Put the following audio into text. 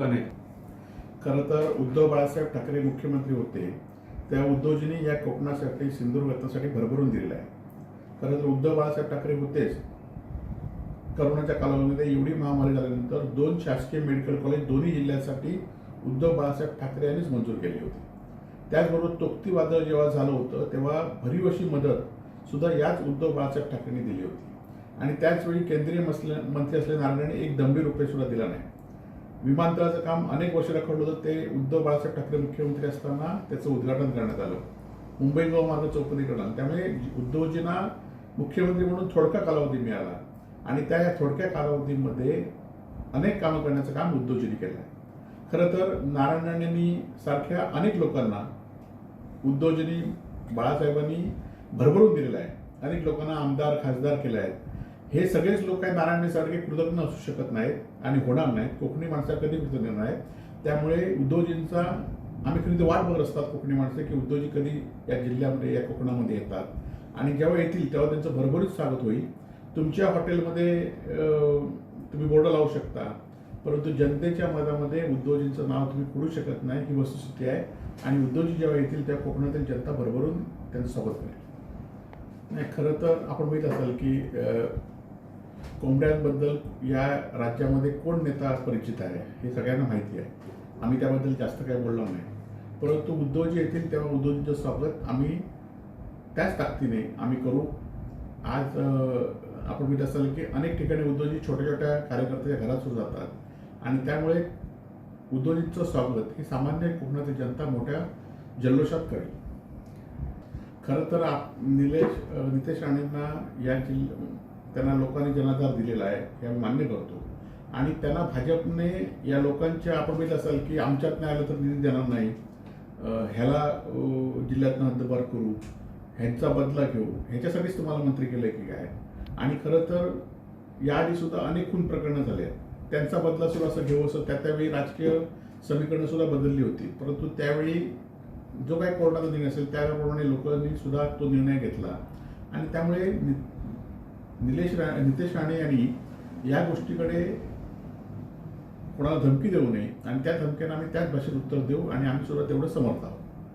दुकान आहे खरं तर उद्धव बाळासाहेब ठाकरे मुख्यमंत्री होते. त्या उद्धवजींनी या कोकणासाठी सिंधुदुर्गासाठी भरभरून दिलेलं आहे. खरं तर उद्धव बाळासाहेब ठाकरे होतेच. करोनाच्या कालावधीमध्ये एवढी महामारी झाल्यानंतर दोन शासकीय मेडिकल कॉलेज दोन्ही जिल्ह्यांसाठी उद्धव बाळासाहेब ठाकरे यांनीच मंजूर केली होती. त्याचबरोबर तोक्ती वादळ जेव्हा झालं होतं तेव्हा भरीव अशी मदत सुद्धा याच उद्धव बाळासाहेब ठाकरेंनी दिली होती. आणि त्याचवेळी केंद्रीय मसले- मंत्री असलेल्या नारायणाने एक दंबीर रुपये सुद्धा दिला नाही. विमानतळाचं काम अनेक वर्ष रखडलं होतं. ते उद्धव बाळासाहेब ठाकरे मुख्यमंत्री असताना त्याचं उद्घाटन करण्यात आलं. मुंबई गोवा मार्ग चौपदीकरण त्यामुळे उद्धवजींना मुख्यमंत्री म्हणून थोडक्या कालावधी मिळाला. आणि त्या या थोडक्या कालावधीमध्ये अनेक कामं करण्याचं काम उद्धवजींनी केलं आहे खरं तर नारायण राणेंनी सारख्या अनेक लोकांना उद्धवजींनी बाळासाहेबांनी भरभरून दिलेलं आहे. अनेक लोकांना आमदार खासदार केले आहेत. हे सगळेच लोक काही नारायणसारखे कृतज्ञ असू शकत नाहीत आणि होणार नाहीत. कोकणी माणसा कधी कृतज्ञ नाहीत. त्यामुळे उद्योजींचा आम्ही खरी वाट बघत असतात कोकणी माणसं की उद्धवजी कधी या जिल्ह्यामध्ये या कोकणामध्ये येतात. आणि जेव्हा येतील तेव्हा त्यांचं भरभरीत स्वागत होईल. तुमच्या हॉटेलमध्ये तुम्ही बोर्ड लावू शकता. परंतु जनतेच्या मतामध्ये उद्योजींचं नाव तुम्ही करू शकत नाही. ही वस्तुस्थिती आहे. आणि उद्योजी जेव्हा येतील तेव्हा कोकणातील जनता भरभरून त्यांचं स्वागत करेल. नाही खरं तर आपण माहीत असाल की कोंबड्यांबद्दल या राज्यामध्ये कोण नेता परिचित आहे हे सगळ्यांना माहिती आहे. आम्ही त्याबद्दल जास्त काही बोललो नाही. परंतु उद्धवजी येतील तेव्हा उद्धवजींचं स्वागत आम्ही त्याच ताकदीने आम्ही करू. आज आपण मी असाल की अनेक ठिकाणी उद्धवजी छोट्या छोट्या कार्यकर्त्याच्या घरात जातात. आणि त्यामुळे उद्धवजींचं स्वागत ही सामान्य कोकणातील जनता मोठ्या जल्लोषात करेल. खरं तर आप निलेश नितेश राणेंना या जिल्ह्या त्यांना लोकांनी जनाधार दिलेला आहे हे आम्ही मान्य करतो. आणि त्यांना भाजपने या लोकांच्या आपण माहीत असाल की आमच्यात नाही आलं तर निधी देणार नाही ह्याला जिल्ह्यातनं हद्दपार करू ह्यांचा बदला घेऊ ह्याच्यासाठीच तुम्हाला मंत्री केलं की काय? आणि खरं तर याआधी सुद्धा अनेक खून प्रकरणं झाले आहेत. त्यांचा बदला सुद्धा असं घेऊ असं त्या त्यावेळी राजकीय समीकरणं सुद्धा बदलली होती. परंतु त्यावेळी जो काही कोर्टाचा निर्णय असेल त्याप्रमाणे लोकांनी सुद्धा तो निर्णय घेतला. आणि त्यामुळे नि- निलेश रा नितेश राणे यांनी या गोष्टीकडे कोणाला धमकी देऊ नये आणि त्या धमक्यांना आम्ही त्याच भाषेत उत्तर देऊ आणि आम्ही सुद्धा तेवढं समर्थ आहोत.